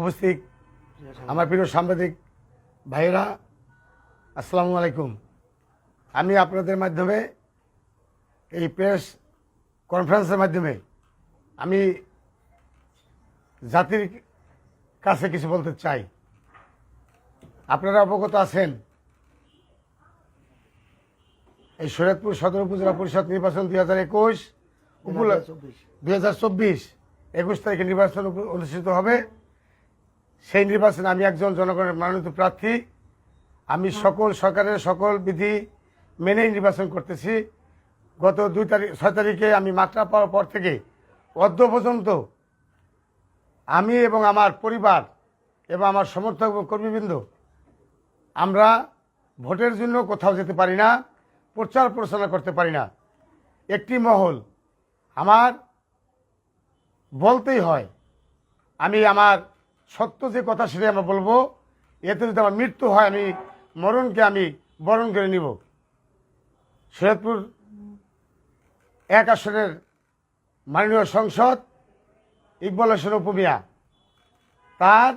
উপস্থিত আমার প্রিয় সাংবাদিক ভাইয়েরা আসসালামু আলাইকুম। আমি আপনাদের মাধ্যমে এই প্রেস কনফারেন্সের মাধ্যমে আমি জাতির কাছে কিছু বলতে চাই। আপনারা অবগত আছেন এই শরীয়তপুর সদর উপজেলা পরিষদ নির্বাচন দুই হাজার একুশ দুই হাজার চব্বিশ একুশ তারিখে নির্বাচন অনুষ্ঠিত হবে। সেই নির্বাচনে আমি একজন জনগণের মনোনীত প্রার্থী। আমি সকল সরকারের সকল বিধি মেনেই নির্বাচন করতেছি। গত দুই তারিখ ছয় তারিখে আমি মাত্রা পাওয়ার পর থেকে অদ্য পর্যন্ত আমি এবং আমার পরিবার এবং আমার সমর্থক এবং কর্মীবৃন্দ আমরা ভোটের জন্য কোথাও যেতে পারি না প্রচার প্রচারণা করতে পারি না। একটি মহল আমার বলতেই হয় আমি আমার সত্য যে কথা সেটাই আমরা বলব, এতে যদি আমার মৃত্যু হয়, আমি মরণকে আমি বরণ করে নিব। সৈয়দপুর এক আসনের মাননীয় সংসদ ইকবাল হোসেন উপমিয়া তার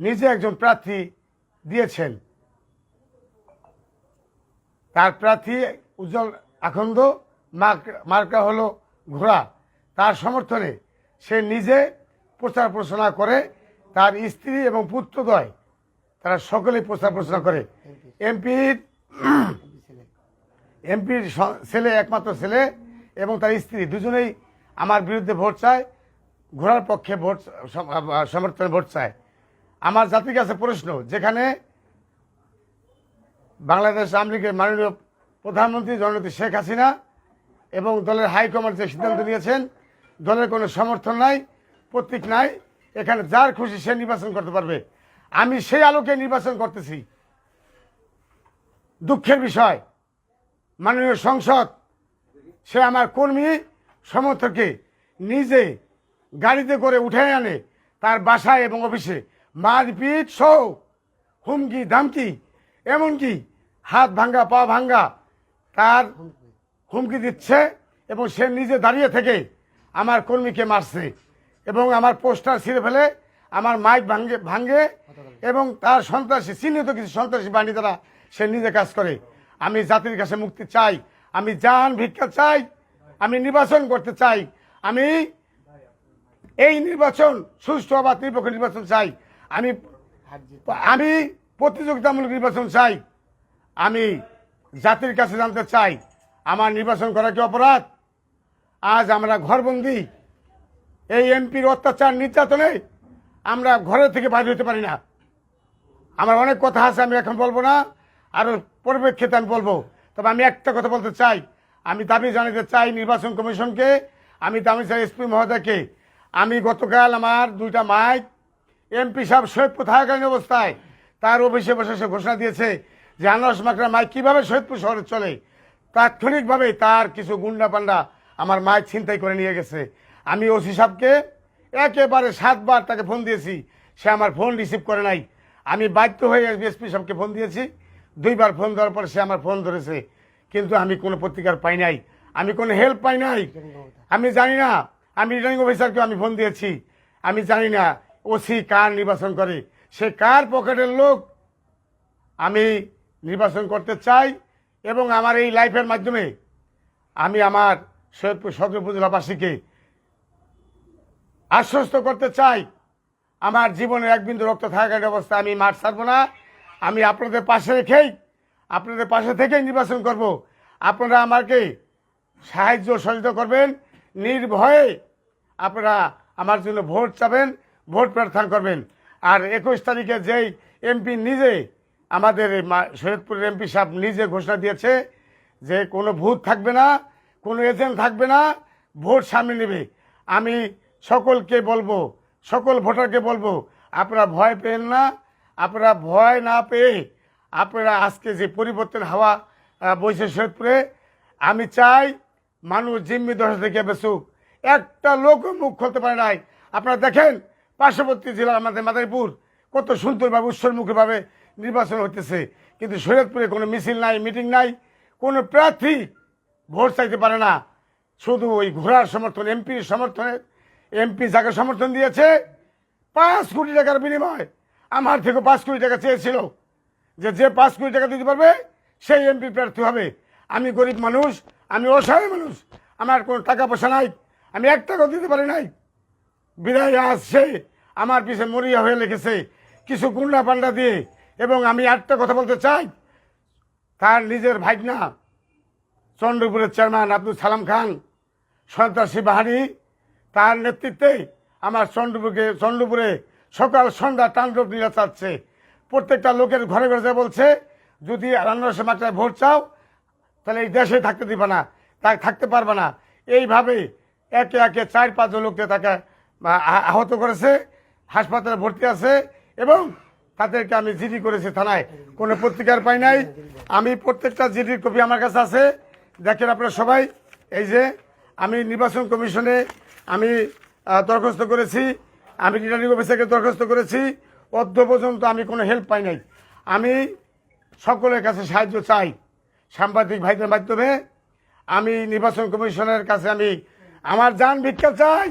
নিজে একজন প্রার্থী দিয়েছেন। তার প্রার্থী উজ্জ্বল আখন্দ মার্ক- মার্কা হলো ঘোড়া। তার সমর্থনে সে নিজে প্রচার প্রচারণা করে, তার স্ত্রী এবং পুত্রদ্বয়, তারা সকলেই প্রচার প্রচারণা করে। এমপির এমপির ছেলে, একমাত্র ছেলে এবং তার স্ত্রী, দুজনেই আমার বিরুদ্ধে ভোট চায়, ঘোড়ার পক্ষে ভোট সমর্থনে ভোট চায়। আমার জাতির কাছে প্রশ্ন, যেখানে বাংলাদেশ আওয়ামী লীগের মাননীয় প্রধানমন্ত্রী জননেত্রী শেখ হাসিনা এবং দলের হাইকমান্ড যে সিদ্ধান্ত নিয়েছেন, দলের কোনো সমর্থন নাই প্রতীক নাই, এখানে যার খুশি সে নির্বাচন করতে পারবে। আমি সেই আলোকে নির্বাচন করতেছি। দুঃখের বিষয়, মাননীয় সংসদ, সে আমার কর্মী সমর্থকে নিজে গাড়িতে করে উঠে আনে, তার বাসায় এবং অফিসে। মারপিট সহ, হুমকি, ধামকি, এমনকি হাত ভাঙ্গা, পা ভাঙ্গা, তার হুমকি দিচ্ছে এবং সে নিজে দাঁড়িয়ে থেকে আমার কর্মীকে মারছে। এবং আমার পোস্টার ছিঁড়ে ফেলে আমার মাইক ভাঙ্গে ভাঙ্গে এবং তার সন্ত্রাসী, চিহ্নিত কিছু সন্ত্রাসী বাহিনী দ্বারা সে নিজে কাজ করে। আমি জাতির কাছে মুক্তি চাই। আমি জান ভিক্ষা চাই। আমি নির্বাচন করতে চাই। আমি এই নির্বাচন, সুষ্ঠু বা নিরপেক্ষ নির্বাচন চাই। আমি আমি প্রতিযোগিতামূলক নির্বাচন চাই। আমি জাতির কাছে জানতে চাই। আমার নির্বাচন করা কি অপরাধ? আজ আমরা ঘরবন্দি এই এমপির অত্যাচার, নির্যাতনে আমরা ঘরে থেকে বাইরে হতে পারি না। আমার অনেক কথা আছে, আমি এখন বলব না। আরও পরিপ্রেক্ষিতে আমি বলব। তবে আমি একটা কথা বলতে চাই। আমি দাবি জানাতে চাই নির্বাচন কমিশনকে। আমি দাবি চাই এসপি মহোদয়কে। আমি গতকাল আমার দুইটা মাইক, এমপি সাহেব সৈয়দপুর থাকাকালীন অবস্থায় তার অফিসে বসে সে ঘোষণা দিয়েছে যে আনারস মাকড়া মাইক কীভাবে সৈয়দপুর শহরে চলে। তাৎক্ষণিকভাবে তার কিছু গুন্ডা পান্ডা আমার মাইক ছিনতাই করে নিয়ে গেছে। আমি ওসি সাহেবকে একেবারে সাতবার তাকে ফোন দিয়েছি। সে আমার ফোন রিসিভ করে নাই। আমি বাধ্য হয়ে এসপি সাহেবকে ফোন দিয়েছি। দুইবার ফোন দেওয়ার পর সে আমার ফোন ধরেছে। কিন্তু আমি কোনো প্রতিকার পাই নাই। আমি কোনো হেল্প পাই নাই। আমি জানি না। আমি রিটার্নিং অফিসারকে আমি ফোন দিয়েছি। আমি জানি না ওসি কার নির্বাচন করে। সে কার পকেটের লোক? আমি নির্বাচন করতে চাই এবং আমার এই লাইফের মাধ্যমে আমি আমার সৈয়দপুর সদর উপজেলাবাসীকে আশ্বস্ত করতে চাই, আমার জীবনে এক বিন্দু রক্ত থাকার অবস্থা আমি মাঠ ছাড়বো না। আমি আপনাদের পাশে রেখেই, আপনাদের পাশে থেকেই নির্বাচন করব। আপনারা আমাকে সাহায্য সহযোগিতা করবেন। নির্ভয়ে আপনারা আমার জন্য ভোট চাবেন, ভোট প্রার্থনা করবেন। আর একুশ তারিখে যেই এমপি নিজে, আমাদের সৈয়দপুরের এমপি সাহেব নিজে ঘোষণা দিয়েছে যে কোনো ভূত থাকবে না, কোনো এজেন্ট থাকবে না, ভোট সামনে নেবে। আমি সকলকে বলব, সকল ভোটারকে বলব, আপনারা ভয় পেন না, আপনারা ভয় না পেয়ে আপনারা আজকে যে পরিবর্তন হাওয়া বইছে সৈয়দপুরে, আমি চাই মানুষ জিম্মি দশা থেকে বেসুক। একটা লোক মুখ খুলতে পারে নাই। আপনারা দেখেন, পার্শ্ববর্তী জেলা আমাদের মাদারীপুর, কত সুন্দরভাবে, উৎসর্মুখীভাবে নির্বাচন হতেছে কিন্তু শরীয়তপুরে কোনো মিছিল নাই, মিটিং নাই, কোনো প্রার্থী ভোট চাইতে পারে না। শুধু ওই ঘোড়ার সমর্থন, এমপির সমর্থনে এমপি যাকে সমর্থন দিয়েছে, পাঁচ কোটি টাকার বিনিময়। আমার থেকে পাঁচ কোটি টাকা চেয়েছিল যে যে পাঁচ কোটি টাকা দিতে পারবে, সেই এমপি প্রার্থী হবে। আমি গরিব মানুষ, আমি অসহায় মানুষ, আমার কোনো টাকা পয়সা নাই, আমি এক টাকাও দিতে পারি নাই। বিদায় আসছে আমার পিছে মরিয়া হয়ে লিখেছে কিছু গুন্ডা পান্ডা দিয়ে এবং আমি একটা কথা বলতে চাই। তার নিজের ভাইগনা, চন্দ্রপুরের চেয়ারম্যান আব্দুল সালাম খান, সন্ত্রাসী বাহিনী তার নেতৃত্বে আমার চন্দ্রপুরকে চন্দ্রপুরে সকাল সন্ধ্যা তাণ্ডব নীলা চাচ্ছে প্রত্যেকটা লোকের ঘরে ঘরে বলছে, যদি রান্নার মাত্রায় ভোট চাও, তাহলে এই দেশে থাকতে দিবে না, তাই থাকতে পারবে না। এইভাবে একে একে চার পাঁচজন লোককে তাকে আহত করেছে, হাসপাতালে ভর্তি আছে এবং তাদেরকে আমি জিডি করেছি থানায়। কোনো পত্রিকার পাই নাই। আমি প্রত্যেকটা জিডির কপি আমার কাছে আছে। দেখেন আপনারা সবাই, এই যে আমি নির্বাচন কমিশনে আমি দরখাস্ত করেছি, আমি রিটার্নিং অফিসারকে দরখাস্ত করেছি অদ্য পর্যন্ত আমি কোনো হেল্প পাই নাই। আমি সকলের কাছে সাহায্য চাই, সাংবাদিক ভাইদের মাধ্যমে। আমি নির্বাচন কমিশনের কাছে আমি, আমার যান ভিক্ষা চাই,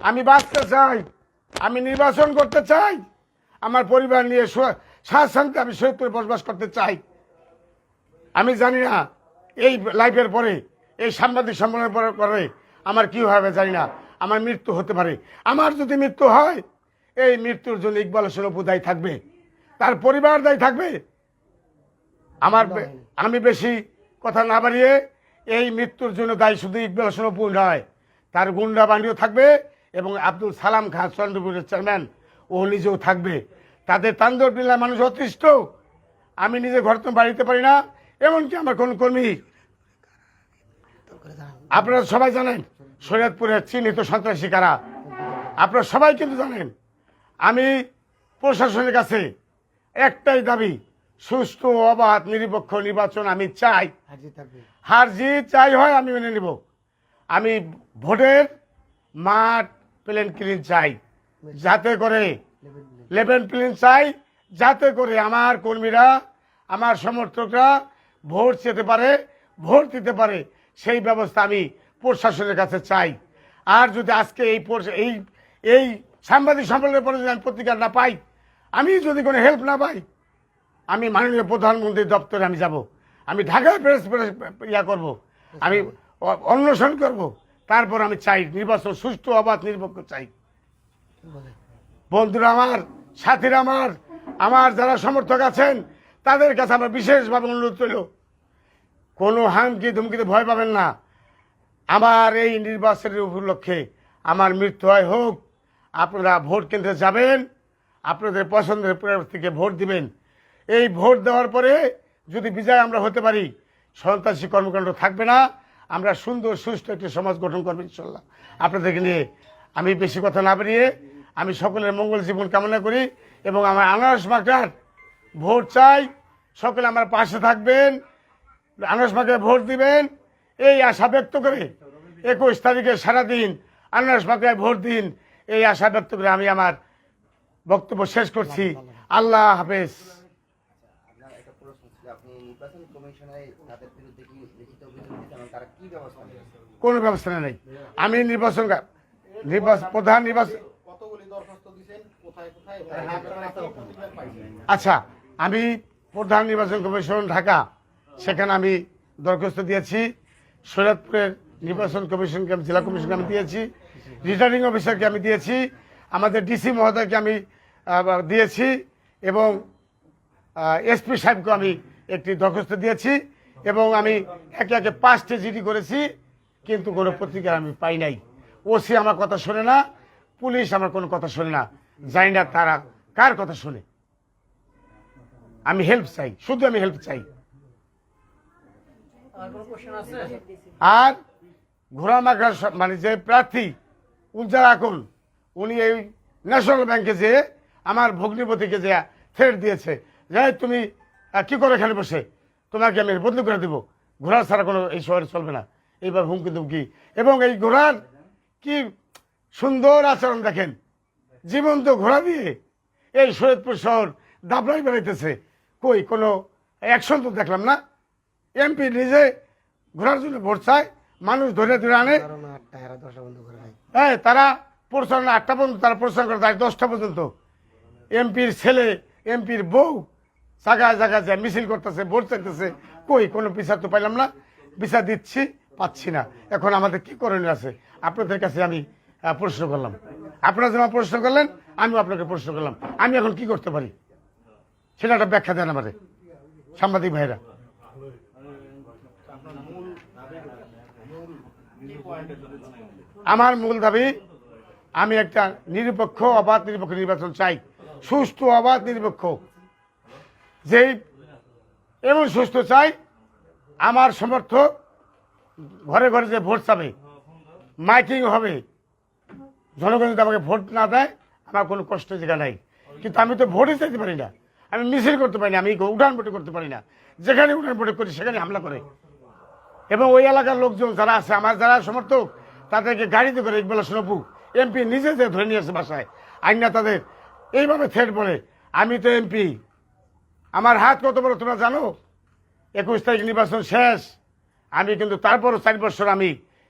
আমি বাঁচতে চাই, আমি নির্বাচন করতে চাই, আমার পরিবার নিয়ে শান্তি আমি সৈয়দপুরে বসবাস করতে চাই। আমি জানি না, এই লাইফের পরে, এই সাংবাদিক সম্মেলনের পরে আমার কি হবে জানি না। আমার মৃত্যু হতে পারে। আমার যদি মৃত্যু হয়, এই মৃত্যুর জন্য ইকবাল অপু দায়ী থাকবে। তার পরিবার দায়ী থাকবে। আমার আমি বেশি কথা না বাড়িয়ে এই মৃত্যুর জন্য দায়ী শুধু ইকবাল অপু নয়, তার গুন্ডা বান্ডিও থাকবে এবং আব্দুল সালাম খান চন্দ্রপুরের চেয়ারম্যান, ও নিজেও থাকবে। তাদের তান্দর বিল্লার মানুষ অতিষ্ঠ। আমি নিজে ঘর তো বাড়িতে পারি না, এমনকি আমার কোন কর্মী। আপনারা সবাই জানেন শরীয়তপুরের চিহ্নিত সন্ত্রাসী কারা আপনারা সবাই কিন্তু জানেন আমি প্রশাসনের কাছে একটাই দাবি সুষ্ঠু অবাধ নিরপেক্ষ নির্বাচন আমি চাই। হার জিত চাই হয় আমি মেনে নিব। আমি ভোটের মাঠ প্লেন ক্লিন চাই যাতে করে লেভেন প্লেন চাই যাতে করে আমার কর্মীরা আমার সমর্থকরা ভোট যেতে পারে ভোট দিতে পারে। সেই ব্যবস্থা আমি প্রশাসনের কাছে চাই। আর যদি আজকে এই এই এই সাংবাদিক সম্মেলনের পরে যদি আমি পত্রিকা না পাই, আমি যদি কোনো হেল্প না পাই, আমি মাননীয় প্রধানমন্ত্রীর দপ্তরে আমি যাব। আমি ঢাকায় প্রেস প্রেস ইয়া করব। আমি অন্বেষণ করব। তারপর আমি চাই নির্বাচন সুষ্ঠু, অবাধ নিরপেক্ষ চাই। বন্ধুরা আমার, সাথীরা আমার আমার যারা সমর্থক আছেন, তাদের কাছে আমার বিশেষভাবে অনুরোধ রইল। কোনো হামকি ধুমকিতে ভয় পাবেন না। আমার এই নির্বাচনের উপলক্ষে আমার মৃত্যু হয় হোক, আপনারা ভোট কেন্দ্রে যাবেন, আপনাদের পছন্দের প্রার্থীকে ভোট দিবেন। এই ভোট দেওয়ার পরে যদি বিজয় আমরা হতে পারি, সন্ত্রাসী কর্মকাণ্ড থাকবে না, আমরা সুন্দর সুস্থ একটি সমাজ গঠন করব ইনশাল্লাহ। আপনাদেরকে নিয়ে আমি বেশি কথা না বেরিয়ে আমি সকলের মঙ্গল জীবন কামনা করি এবং আমার আনারস মার্কার ভোট চাই। সকলে আমার পাশে থাকবেন, আনারস মার্কায় ভোট দিবেন। এই আশা ব্যক্ত করে একুশ তারিখে সারাদিন আনারস মার্কায় ভোট দিন, এই আশা ব্যক্ত করে আমি আমার বক্তব্য শেষ করছি। আল্লাহ হাফেজ। কোনো ব্যবস্থা নেই। আমি নির্বাচন প্রধান নির্বাচন? আচ্ছা আমি প্রধান নির্বাচন কমিশন ঢাকা, সেখানে আমি দরখাস্ত দিয়েছি। সৈয়দপুরের নির্বাচন কমিশনকে আমি, জেলা কমিশনকে আমি দিয়েছি রিটার্নিং অফিসারকে আমি দিয়েছি, আমাদের ডিসি মহোদয়কে আমি দিয়েছি এবং এসপি সাহেবকে আমি একটি দরখাস্ত দিয়েছি এবং আমি একে একে পাঁচটি জিডি করেছি, কিন্তু কোনো পত্রিকা আমি পাই নাই। ওসি আমার কথা শোনে না, পুলিশ আমার কোনো কথা শোনে না, জানি না তারা কার কথা শোনে। আমি হেল্প চাই, শুধু আমি হেল্প চাই। আর ঘোড়া মাখার মানে যে প্রার্থী উজ্জ্বল আকুল, উনি এই ন্যাশনাল ব্যাংকে যে আমার ভগ্নিপতিকে যে থ্রেট দিয়েছে। যে তুমি কি করে এখানে বসে? তোমাকে আমি বদলি করে দেবো। ঘোড়ার ছাড়া কোনো এই শহরে চলবে না। এইবার হুমকি দুমকি। এবং এই ঘোড়ার কি সুন্দর আচরণ দেখেন। জীবন্ত ঘোড়া দিয়ে এই সৈয়দপুর শহর দাবলাই বেড়াইতেছে। কই, কোনো অ্যাকশন তো দেখলাম না? এমপি নিজে ঘোরার জন্য ভোট চায় মানুষ ধরে ধরে আনে। হ্যাঁ তারা প্রচারণা আটটা পর্যন্ত তারা প্রচার করে তাই দশটা পর্যন্ত। এমপির ছেলে এমপির বউ জায়গায় জায়গায় যায় মিছিল করতেছে ভোট চাইতেছে। কই কোনো বিচার তো পাইলাম না। বিচার দিচ্ছি পাচ্ছি না। এখন আমাদের কি করণীয় আছে? আপনাদের কাছে আমি প্রশ্ন করলাম। আপনারা যেমন প্রশ্ন করলেন আমিও আপনাকে প্রশ্ন করলাম। আমি এখন কি করতে পারি? সেটা একটা ব্যাখ্যা দেন আমাদের সাংবাদিক ভাইরা। আমার মূল দাবি, আমি একটা নিরপেক্ষ অবাধ নিরপেক্ষ নির্বাচন চাই। সুস্থ অবাধ নিরপেক্ষ। যেই এমন সুস্থ চাই, আমার সমর্থক ঘরে ঘরে যে ভোট চাবে, মাইকিং হবে, জনগণ যদি আমাকে ভোট না দেয়, আমার কোনো কষ্ট জায়গা নাই। কিন্তু আমি তো ভোটই চাইতে পারি না। আমি মিছিল করতে পারি না, আমি উঠান বটে করতে পারি না। যেখানে উঠান বটে করি, সেখানে হামলা করে। এবং ওই এলাকার লোকজন যারা আছে, আমার যারা সমর্থক, তাদেরকে গাড়িতে করে একবেলা শুনবু এমপি নিজে যে ধরে নিয়ে আসে বাসায়, আইনা তাদের। এইভাবে থ্রেট বলে আমি তো এমপি আমার হাত কত বড় তোমরা জানো? একুশ তারিখ নির্বাচন শেষ। আমি কিন্তু তারপরও চার বছর আমি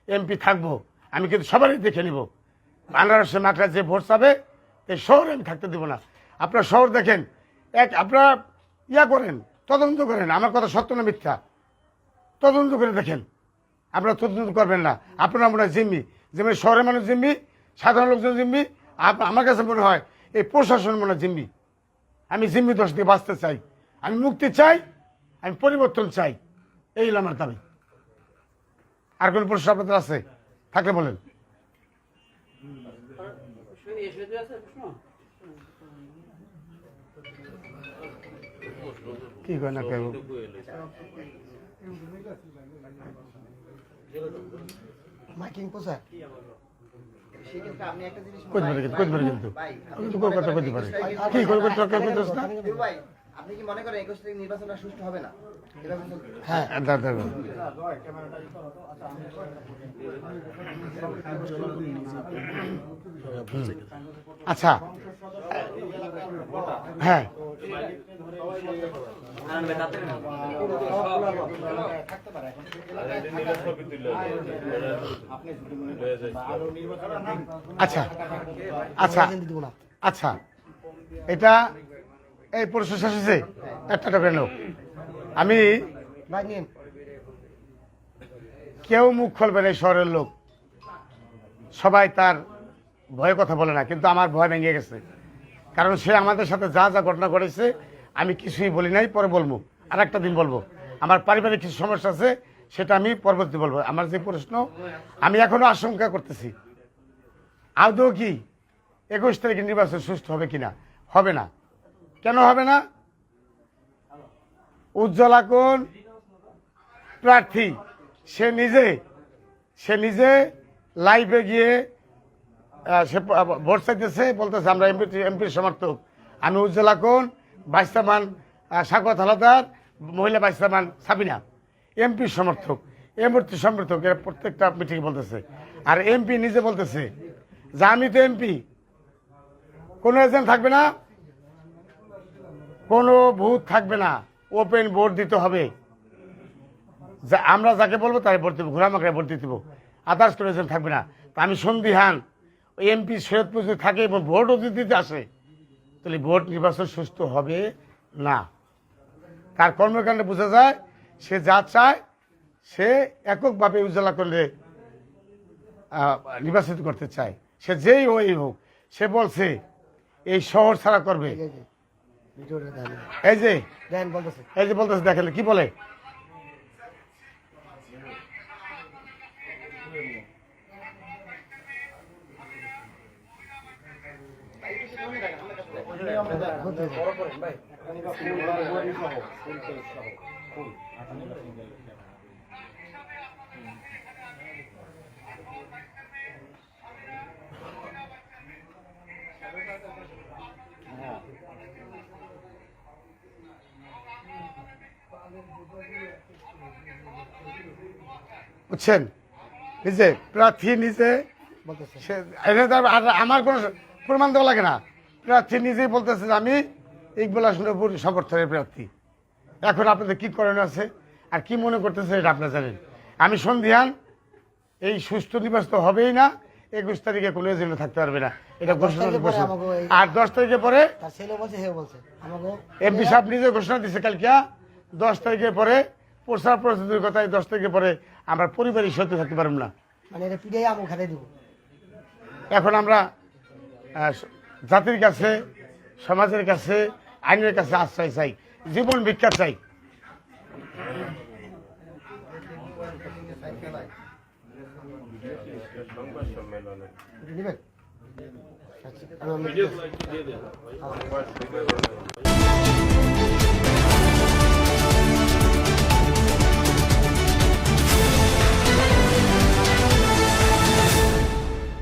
এমপি থাকব। আমি কিন্তু সবারই দেখে নিব। আনারসে মাকড়া যে ভোট চাবে এই শহরে আমি থাকতে দেবো না। আপনার শহর দেখেন। এক আপনারা ইয়া করেন, তদন্ত করেন। আমার কথা সত্য না মিথ্যা? তদন্ত করে দেখেন। আপনারা তদন্ত করবেন না। আপনারা মনে হয় জিম্মি। যেমন শহরের মানুষ জিম্মি, সাধারণ লোকজন জিম্মি আমার কাছে মনে হয় এই প্রশাসন মনে জিম্মি। আমি জিম্মি দোষ দিয়ে বাঁচতে চাই। আমি মুক্তি চাই, আমি পরিবর্তন চাই। এই হলো আমার দাবি। আর কোন প্রশ্ন আপনাদের আছে? থাকলে বলেন। কি কয় না কেউ মাইকিং পোষা আপনি কি কোন কথা কইতে না দিবু ভাই আপনি কি মনে করেন একুশ তারিখ নির্বাচনটা সুষ্ঠু হবে না? হ্যাঁ দা। আচ্ছা। হ্যাঁ। আচ্ছা আচ্ছা আচ্ছা। এটা এই পরশু শেষ একটা টোকেন লোক আমি কেউ মুখ খুলবে না শহরের লোক। সবাই তার ভয়ে কথা বলে না, কিন্তু আমার ভয় ভেঙে গেছে। কারণ সে আমাদের সাথে যা যা ঘটনা ঘটেছে আমি কিছুই বলি নাই, পরে বলব। আর একটা দিন বলব। আমার পারিবারিক কিছু সমস্যা আছে, সেটা আমি পরবর্তী বলব। আমার যে প্রশ্ন, আমি এখনও আশঙ্কা করতেছি। আদৌ কি একুশ তারিখে নির্বাচন সুস্থ হবে কিনা? হবে না। কেন হবে না? উজ্জ্বলা কোন প্রার্থী, সে নিজে সে নিজে লাইভে গিয়ে সে ভোট চাইতেছে, বলতেছে, আমরা এমপি, এমপির সমর্থক। আমি উজ্জ্বলা কোন বাইস্তামান সাকত হালাদার মহিলা বাইস্তামান সাবিনা। এমপির সমর্থক এমপির সমর্থক, এরা প্রত্যেকটা মিটিং বলতেছে। আর এমপি নিজে বলতেছে যে আমি তো এমপি। কোনো এজেন্ট থাকবে না? কোনো ভূত থাকবে না। ওপেন ভোট দিতে হবে। যা আমরা যাকে বলব তাই ভোট দেবো ঘোরামাকড়ে ভোট দিতে দেবো। আদার্স কোনো এজেন্ট থাকবে না। তা আমি সন্দিহান এমপি সৈয়দপুর যদি থাকে এবং ভোটও দিতে আসে তাহলে ভোট নির্বাচন সুস্থ হবে না। তার কর্মকাণ্ডে বোঝা যায় সে যা চায় সে এককভাবে উজ্জ্বলা করলে নির্বাচিত করতে চায়। সে যেই ওই হোক সে বলছে এই শহর ছাড়া করবে। এই যে এই যে বলতেছে দেখেন কি বলে? বুঝছেন? নিজে প্রার্থী নিজে আমার কোনো প্রমাণ দেওয়া লাগে না। প্রার্থী নিজেই বলতেছে যে আমি ইকবাল হাসনপুর সমর্থনের প্রার্থী। এখন আপনাদের কি করণীয় আছে? আর কি মনে করতেছে এটা আপনারা জানেন। আমি সন্ধিহান এই সুস্থ নির্বাচন তো হবেই না একুশ তারিখে কোনো এজেন্ট থাকতে পারবে না। এটা ঘোষণা আর দশ তারিখে পরে এমপি সাহেব নিজে ঘোষণা দিচ্ছে কালকে দশ তারিখের পরে প্রচার প্রস্তুতির কথায় দশ তারিখে পরে আমরা পরিবারের সত্য থাকতে পারব না। মানে এটা পিড়ে আমু খাতে দিব। এখন আমরা জাতির কাছে সমাজের কাছে আইনের কাছে আশ্রয় চাই জীবন ভিক্ষা চাই। সংবাদ নেবেন?